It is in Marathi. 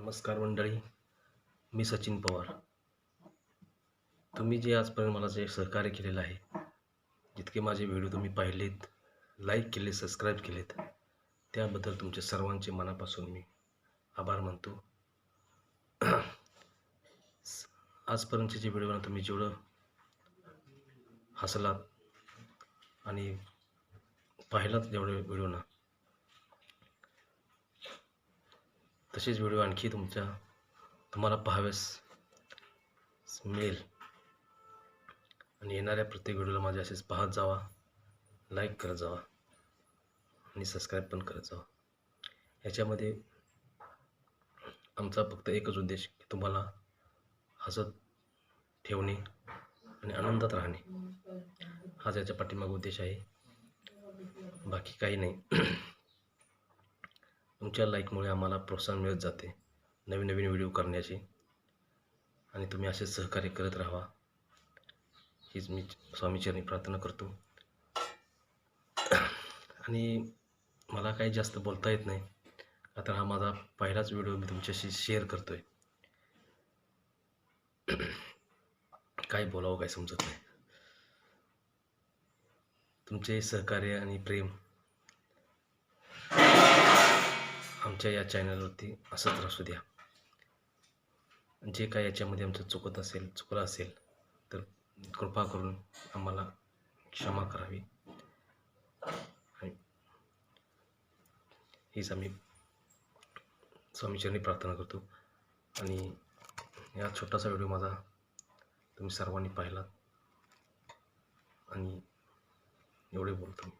नमस्कार मंडळी मी सचिन पवार. तुम्ही जे आजपर्यंत मला जे सहकार्य केलेलं आहे जितके माझे व्हिडिओ तुम्ही पाहिलेत लाईक केले सबस्क्राईब केलेत त्याबद्दल तुमच्या सर्वांचे मनापासून मी आभार मानतो. आजपर्यंतचे जे व्हिडिओ तुम्ही जेवढं हसलात आणि पाहिलात जेवढे व्हिडिओ ना तसेच व्हिडिओ आणखी तुमच्या तुम्हाला पाहाव्यास मिळेल. आणि येणाऱ्या प्रत्येक व्हिडिओला माझे असेच पाहत जावा लाईक करत जावा आणि सबस्क्राईब पण करत जावा. ह्याच्यामध्ये आमचा फक्त एकच उद्देश की तुम्हाला हसत ठेवणे आणि आनंदात राहणे. हाच याच्या पाठीमाग उद्देश आहे. बाकी काही नाही. तुमच्या लाईकमुळे आम्हाला प्रोत्साहन मिळत जाते. नवीन नवीन व्हिडिओ करण्याचे. आणि तुम्ही असे सहकार्य करत राहा हीच मी स्वामीचरणी प्रार्थना करतो. आणि मला काही जास्त बोलता येत नाही. आता हा माझा पहिलाच व्हिडिओ मी तुमच्याशी शेअर करतो आहे काय बोलावं काय समजत नाही. तुमचे सहकार्य आणि प्रेम आमच्या या चॅनलवरती असंच असू द्या. जे काय याच्यामध्ये आमचं चुकत असेल चुकलं असेल तर कृपा करून आम्हाला क्षमा करावी. हीच आम्ही स्वामीचरणी प्रार्थना करतो. आणि या छोटासा व्हिडिओ माझा तुम्ही सर्वांनी पाहिलात. आणि एवढे बोलतो मी.